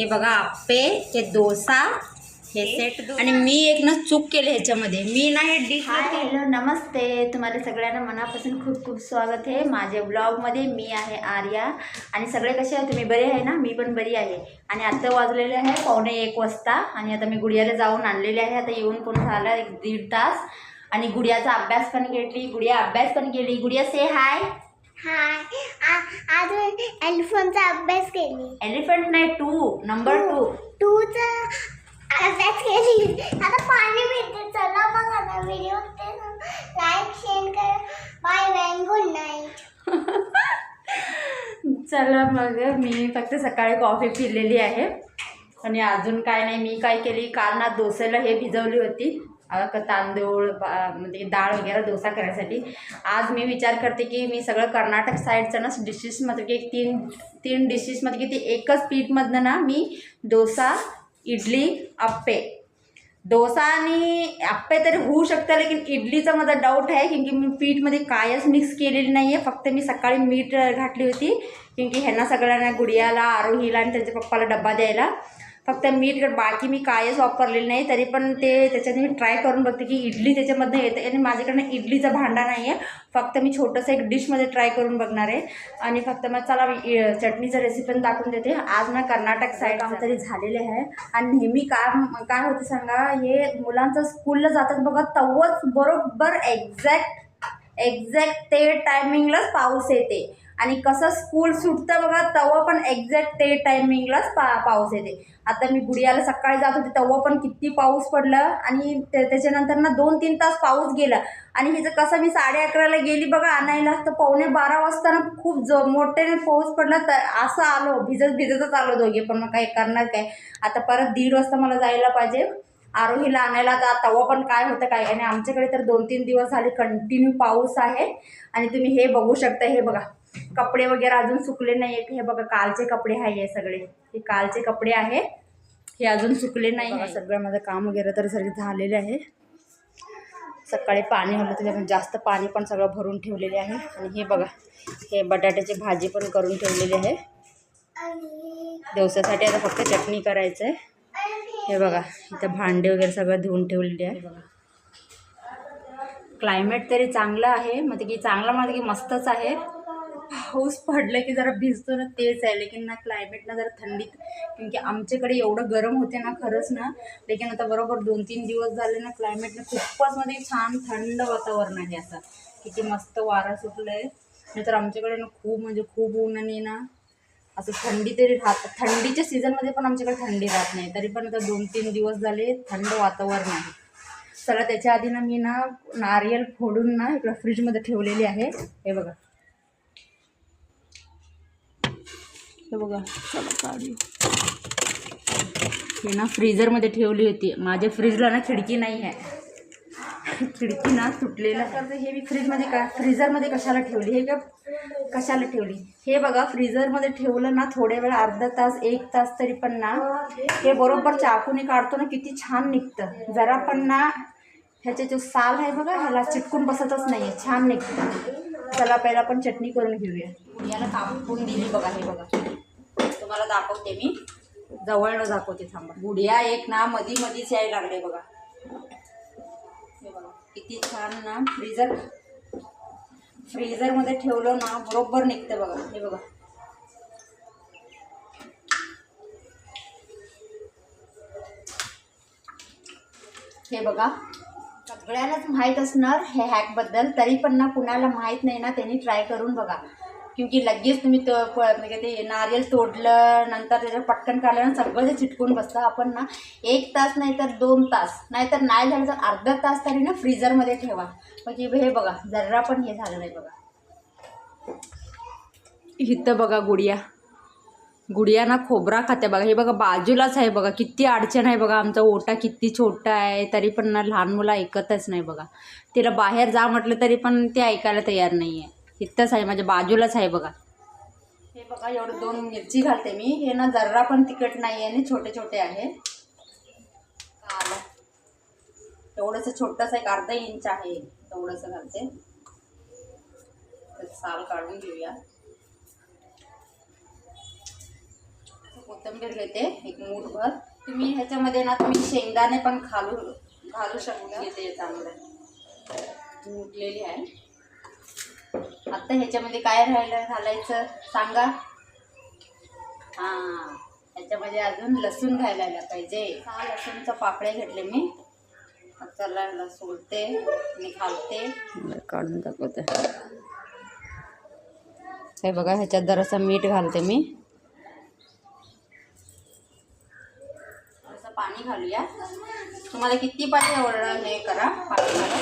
हे बघा आप्पे हे डोसा हे सेट आणि मी एक ना चूक केली ह्याच्यामध्ये. मी ना हे डिश हॅलो नमस्ते. तुम्हाला सगळ्यांना मनापासून खूप खूप स्वागत आहे. माझ्या ब्लॉगमध्ये मी आहे आर्या. आणि सगळे कसे आहे? तुम्ही बरे आहे ना? मी पण बरी आहे. आणि आता वाजलेले आहे पावणे एक वाजता. आणि आता मी गुडियाला जाऊन आणलेले आहे. आता येऊन पण झाला एक दीड तास. आणि गुडियाचा अभ्यास पण घेतली. गुडिया अभ्यास पण केली. गुडिया से हाय आज एलिफंटचा अभ्यास केली. एलिफंट नाही टू नंबर टू टूचा अभ्यास केली. आता पाणी मिळते चला मग आता व्हिडिओ लाईक शेअर कर. बाय बाय गुड नाईट चला मग मी फक्त सकाळी कॉफी पिलेली आहे. आणि अजून काय नाही मी काय केली काल ना डोस्याला हे भिजवली होती. तांदूळ म्हणजे डाळ वगैरे डोसा करायसाठी आज मी विचार करते की मी सगळं कर्नाटक साईडचं ना डिशेसमध्ये की एक तीन तीन डिशेसमध्ये की ती एकच पीठमधनं ना मी डोसा इडली अप्पे डोसा आणि अप्पे तरी होऊ शकतं लेकिन इडलीचा माझा डाऊट आहे कारण की मी पीठमध्ये कायच मिक्स केलेली नाही आहे फक्त मी सकाळी मीठ घातली होती कारण की ह्यांना सगळ्यांना गुडियाला आरोहीला आणि त्यांच्या पप्पाला डब्बा द्यायला. फक्त मीठ बाकी मी कायच वापरलेली नाही तरी पण ते त्याच्याने मी ट्राय करून बघते की इडली त्याच्यामधनं येते आणि माझ्याकडनं इडलीचा भांडा नाही आहे फक्त मी छोटंसं एक डिशमध्ये ट्राय करून बघणार आहे. आणि फक्त मग चला मी चटणीचं रेसिपी पण दाखवून देते. आज ना कर्नाटक साईड काम तरी झालेले आहे. आणि नेहमी काम काय होते सांगा हे मुलांचं स्कूलला जातात बघा तवच बरोबर एक्झॅक्ट एक्झॅक्ट ते टायमिंगलाच पाऊस येते. आणि कसं स्कूल सुटतं बघा तेव्हा पण एक्झॅक्ट ते टायमिंगलाच पा पाऊस येते. आता मी गुडियाला सकाळी जात होते तेव्हा पण किती पाऊस पडलं आणि त्याच्यानंतर ना दोन तीन तास पाऊस गेला. आणि हिचं कसं मी साडे अकराला गेली बघा आणायला तर पावणे बारा वाजता ना खूप ज मोठ्याने पाऊस पडला तर असं आलो भिजत भिजतच आलो दोघे पण मग काय करणार काय? आता परत दीड वाजता मला जायला पाहिजे. आरोहीला आणायला तर तेव्हा पण काय होतं काय? आणि आमच्याकडे तर दोन तीन दिवस झाले कंटिन्यू पाऊस आहे. आणि तुम्ही हे बघू शकता हे बघा. कपडे वगैरे अजून सुकले नाही आहेत हे बघा कालचे कपडे आहे हे सगळे. हे कालचे कपडे आहे. हे अजून सुकले नाही सगळं माझं काम वगैरे तर सगळे झालेले आहे. सकाळी पाणी हल्लं त्याच्यामुळे जास्त पाणी पण सगळं भरून ठेवलेले आहे. आणि हे बघा हे बटाट्याची भाजी पण करून ठेवलेली आहे. दिवसासाठी आता फक्त चटणी करायचं आहे. हे बघा इथं भांडे वगैरे सगळं धुवून ठेवलेले आहे. बघा क्लायमेट तरी चांगलं आहे म्हणजे की चांगलं म्हणजे की मस्तच आहे. पाऊस पडलं की जरा भिजतो ना तेच आहे. लेकिन ना क्लायमेट ना जरा थंडीत. कारण की आमच्याकडे एवढं गरम होते ना खरंच ना. लेकिन आता बरोबर दोन तीन दिवस झाले ना क्लायमेट ना खूपच म्हणजे छान थंड वातावरण आहे असं. किती मस्त वारा सुटलं आहे नाहीतर आमच्याकडे ना खूप म्हणजे खूप ऊन आणि ना असं थंडी तरी राहत थंडीच्या सीझनमध्ये पण आमच्याकडे थंडी राहत नाही. तरी पण आता दोन तीन दिवस झाले थंड वातावरण आहे. चला त्याच्या आधी ना मी ना नारियल फोडून ना इकडं फ्रीजमध्ये ठेवलेली आहे. हे बघा. हे बघा चला काढू हे ना फ्रीजरमध्ये ठेवली होती. माझ्या फ्रीजला ना खिडकी नाही आहे खिडकी ना तुटलेलं. तर हे मी फ्रीजमध्ये का फ्रीजरमध्ये कशाला ठेवली? हे का कशाला ठेवली? हे बघा फ्रीजरमध्ये ठेवलं ना थोड्या वेळ अर्धा तास एक तास तरी पण ना हे बरोबर चाकूने काढतो ना किती छान निघतं. जरा पण ना ह्याचे जो साल आहे बघा ह्याला चिटकून बसतच नाही आहे छान निघतं. चला पहिला आपण चटणी करून घेऊया. याला कापून दिली बघा हे बघा. तुम्हाला दाखवते मी. जवळनं दाखवते थांबा. गुडिया एक ना मधी मधीच यायला लागले बघा. हे बघा किती छान ना फ्रीजर फ्रीजरमध्ये ठेवलं ना बरोबर निघतं बघा. हे बघा. हे बघा. सगळ्यांनाच माहीत असणार हे हॅकबद्दल तरी पण ना कुणाला माहीत नाही ना त्यांनी ट्राय करून बघा. क्योंकि लगेच तुम्ही तो म्हणजे ते नारियल तोडलं नंतर त्याचं पटकन काढलं सगळं ते चिटकून बसतं आपण ना एक तास नाही तर दोन तास नाहीतर नाही झालं तर अर्धा तास तरी ना फ्रीजरमध्ये ठेवा. म्हणजे हे बघा जरा पण हे झालं नाही बघा. इथं बघा गुडिया. गुडिया ना खोबरा खाते बघा. हे बघा बाजूलाच आहे बघा. किती अडचण आहे बघा. आमचा ओटा किती छोटा आहे तरी पण ना लहान मुलं ऐकतच नाही बघा. तिला बाहेर जा म्हटलं तरी पण ते ऐकायला तयार नाही आहे इथंच आहे माझ्या बाजूलाच आहे बघा. हे बघा एवढं दोन मिरची घालते मी. हे ना जर्रा पण तिखट नाही आहे आणि छोटे छोटे आहे. आलं. एवढंसं छोटंसं एक अर्धा इंच आहे. एवढंसं घालते. तर साल काढून घेऊया. कोथिंबीर घेते एक मूठभर. तुम्ही ह्याच्यामध्ये ना तुम्ही शेंगदाणे पण घालू घालू शकता. येते चांगलं. मुटलेली आहे. आता ह्याच्यामध्ये काय राहिलं घालायचं सांगा. हां ह्याच्यामध्ये अजून लसूण घालायला पाहिजे. सहा लसूणच्या पाकळ्या घेतले मी. चला सोलते आणि घालते. काढून दाखवते. हे बघा ह्याच्यात जरासं मीठ घालते मी. थोडंसं पाणी घालूया. तुम्हाला किती पाहिजे एवढं हे करा पाणी घाला.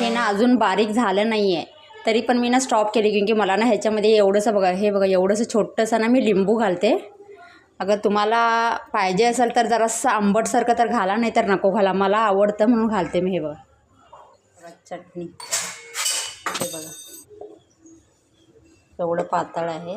हे ना अजून बारीक झालं नाही आहे तरी पण मी ना स्टॉप केली कारण की मला ना ह्याच्यामध्ये एवढंसं बघा हे बघा एवढंसं छोटंसं ना मी लिंबू घालते. अगर तुम्हाला पाहिजे असेल तर जरासं आंबटसारखं तर घाला नाही तर नको घाला. मला आवडतं म्हणून घालते मी हे बघा. बघा, चटणी. हे बघा. एवढं पातळ आहे.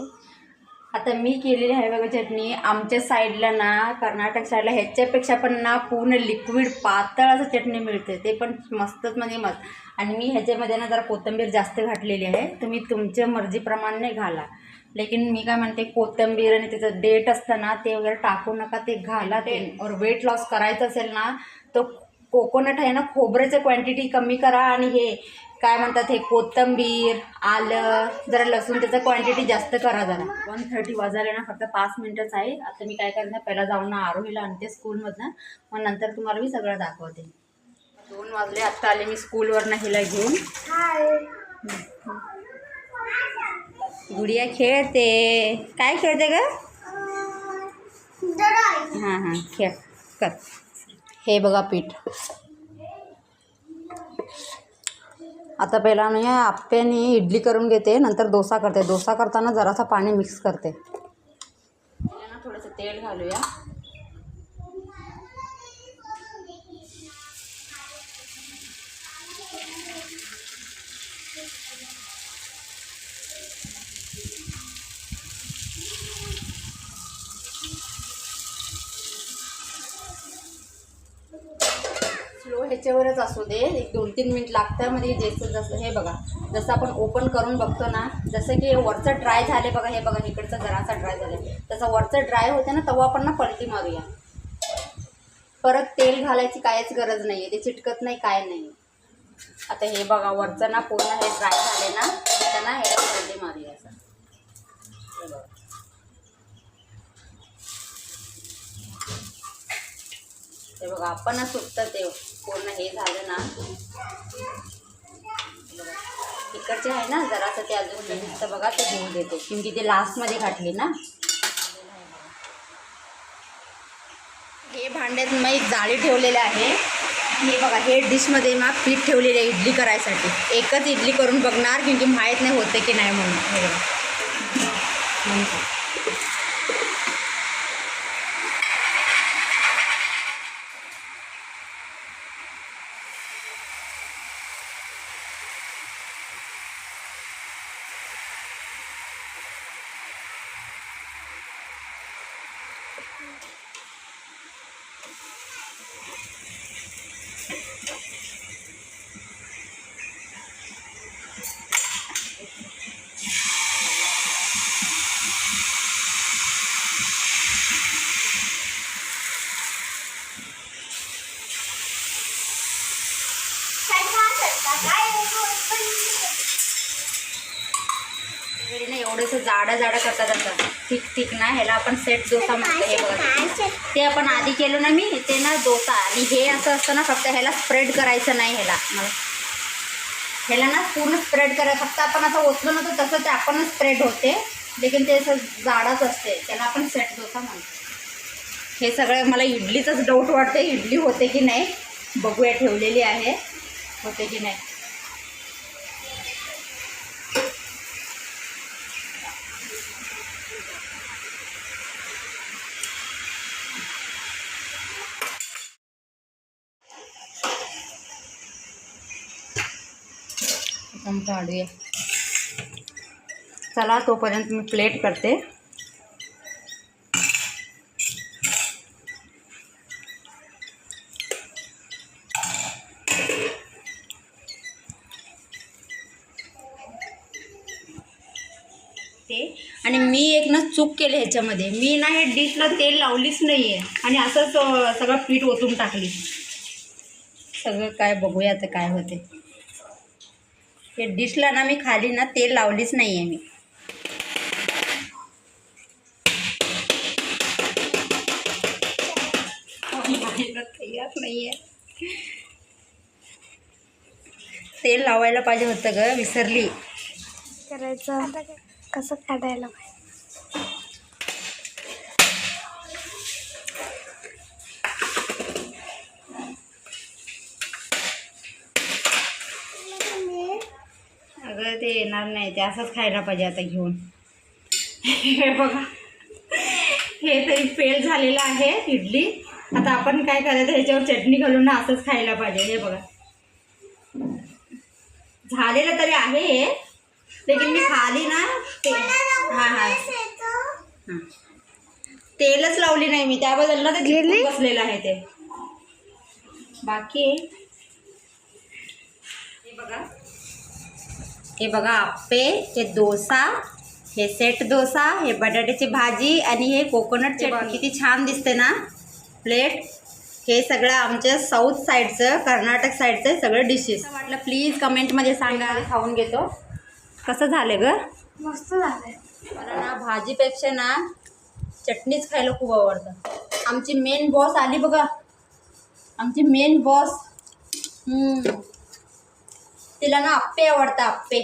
आता मी केलेली आहे बघा चटणी. आमच्या साईडला ना कर्नाटक साईडला ह्याच्यापेक्षा पण ना पूर्ण लिक्विड पातळ असं चटणी मिळते. ते पण मस्तच म्हणजे मस्त. आणि मी ह्याच्यामध्ये ना जरा कोथिंबीर जास्त घातलेली आहे. तुम्ही तुमच्या मर्जीप्रमाणे घाला. लेकिन मी काय म्हणते कोथिंबीर आणि त्याचं डेट असतं ना ते वगैरे टाकू नका ते घाला. ते और वेट लॉस करायचं असेल ना तर कोकोनट आहे ना खोबऱ्याचं क्वांटिटी कमी करा आणि हे काय म्हणतात हे कोथिंबीर आलं जरा लसूण त्याचं क्वांटिटी जास्त करा जरा. वन थर्टी वाजायला ना फक्त पाच मिनटंच आहे. आता मी काय करणार पहिला जाऊन ना आरोहीला आणते स्कूलमधनं मग नंतर तुम्हाला मी सगळं दाखवते. दोन वाजले आत्ता आले मी स्कूलवरनं हिला घेऊन. गुडिया खेळते. काय खेळते ग? हां हां खेळ. कर. हे बघा पीठ. आता पहिला मी आप्याने इडली करून घेते नंतर डोसा करते. डोसा करताना जरासा पाणी मिक्स करते. ना थोडंसं तेल घालूया. ह्याच्यावरच असू दे. एक दोन तीन मिनिट लागतं म्हणजे जसं जसं हे बघा. जसं आपण ओपन करून बघतो ना जसं की वरचं ड्राय झाले बघा हे बघा इकडचं जरासा ड्राय झालं. तसं वरचं ड्राय होते ना तेव्हा आपण ना पलटी मारूया. परत तेल घालायची काहीच गरज नाही आहे ते चिटकत नाही काय नाही. आता हे बघा वरचं ना पूर्ण हे ड्राय झाले ना त्यांना ना हे पलटी मारूया असं. ते बघा आपण सुटतं ते पूर्ण हे झालं ना. बघा. आहे ना जरासं ते अजून बघा ते होऊ देते. की ते लास्टमध्ये घातले ना. हे भांड्यात मी एक जाळी ठेवलेले आहे. हे बघा हे डिशमध्ये मग पीठ ठेवलेले आहे इडली करायसाठी. एकच इडली करून बघणार की माहीत नाही होते की नाही म्हणून हे बघा म्हणून. वेळी ना एवढंसं जाडं जाडं करतात ठीक ठीक ना ह्याला आपण सेट डोसा म्हणतो हे बघा. ते आपण आधी केलं ना मी ते ना डोसा. आणि हे असं असतं ना फक्त ह्याला स्प्रेड करायचं नाही ह्याला. मला ह्याला ना पूर्ण स्प्रेड करायचं. फक्त आपण असं ओतलं ना तर तसं ते आपणच स्प्रेड होते. लेकिन ते असं जाडच असते. त्याला आपण सेट डोसा म्हणतो. हे सगळं मला इडलीचंच डाऊट वाटते इडली होते की नाही बघूया ठेवलेली आहे. होते की नाही. आपण काढूया. चला तोपर्यंत मी प्लेट करते. ते आणि मी एक ना चूक केली ह्याच्यामध्ये. मी ना हे डिशला तेल लावलीच नाही आहे आणि असंच सगळं पीठ ओतून टाकली. सगळं काय बघूया आता काय होते हे डिशला ना मी खाली ना तेल लावलीच नाही आहे मी. नाही आहे तेल लावायला पाहिजे होतं ग विसरली. करायचं. कसं काढायला पाहिजे? अगं ते येणार नाही ते असंच खायला पाहिजे आता घेऊन. हे बघा. हे तरी फेल झालेलं आहे इडली. आता आपण काय करायचं ह्याच्यावर चटणी घालून ना असंच खायला पाहिजे हे बघा. झालेलं तरी आहे हे लेकिन मी खाली ना ते हां हां. हां. तेलच लावली नाही मी त्याबद्दल ना ते बसलेलं आहे ते. बाकी? हे बघा. हे बघा आप्पे हे डोसा हे सेट डोसा हे बटाट्याची भाजी आणि हे कोकोनट चटणी. किती छान दिसते ना? प्लेट हे सगळं आमच्या साऊथ साईडचं कर्नाटक साईडचं सगळं डिशेस वाटलं प्लीज कमेंटमध्ये सांगा खाऊन घेतो. कसं झालं ग? मस्त झालंय. मला ना भाजीपेक्षा ना चटणीच खायला खूप आवडतं. आमची मेन बॉस आली बघा. आमची मेन बॉस तिला ना आप्पे आवडतं आप्पे.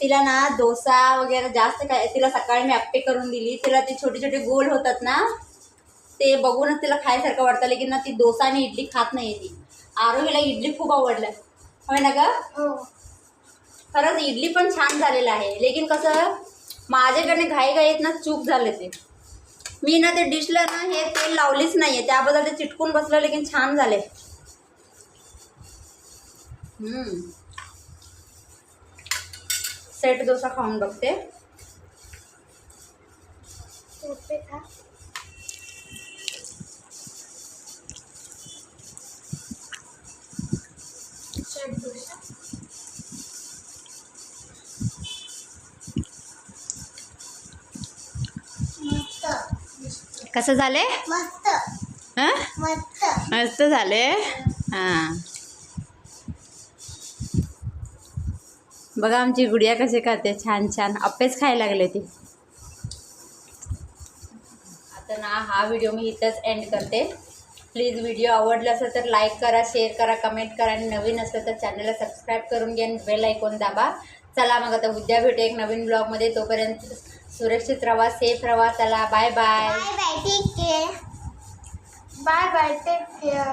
तिला ना डोसा वगैरे जास्त काय तिला सकाळी मी आप्पे करून दिली. तिला ते छोटे छोटे गोल होतात ना ते बघूनच तिला खायसारखं वाटतं. लेकिन ना ती डोसा आणि इडली खात नाही ती. आरोग्याला इडली खूप आवडलं. होय ना ग? हो. खरंच इडली पण छान झालेलं आहे. लेकिन कसं माझ्याकडे घाईघाईत ना चूक झाले ते. मी ना ते डिशला ना हे तेल लावलीच नाही आहे त्याबद्दल ते चिटकून बसलं लेकिन छान झाले. सेट डोसा खाऊन बघते. कसं झाले? मस्त. हां? मस्त. मस्त झाले? हां. बघा आमची गुडिया कशी खाते छान छान. अप्पेच खायला लागले ती. आता ना हा व्हिडिओ मी इथंच एंड करते. प्लीज व्हिडिओ आवडला असेल तर लाईक करा शेअर करा कमेंट करा. आणि नवीन असेल तर चॅनलला सबस्क्राईब करून घ्या आणि बेल ऐकून दाबा. चला मग आता उद्या भेटू एक नवीन ब्लॉगमध्ये तोपर्यंत सुरक्षित राहा सेफ राहा. चला bye bye bye bye take care bye bye take care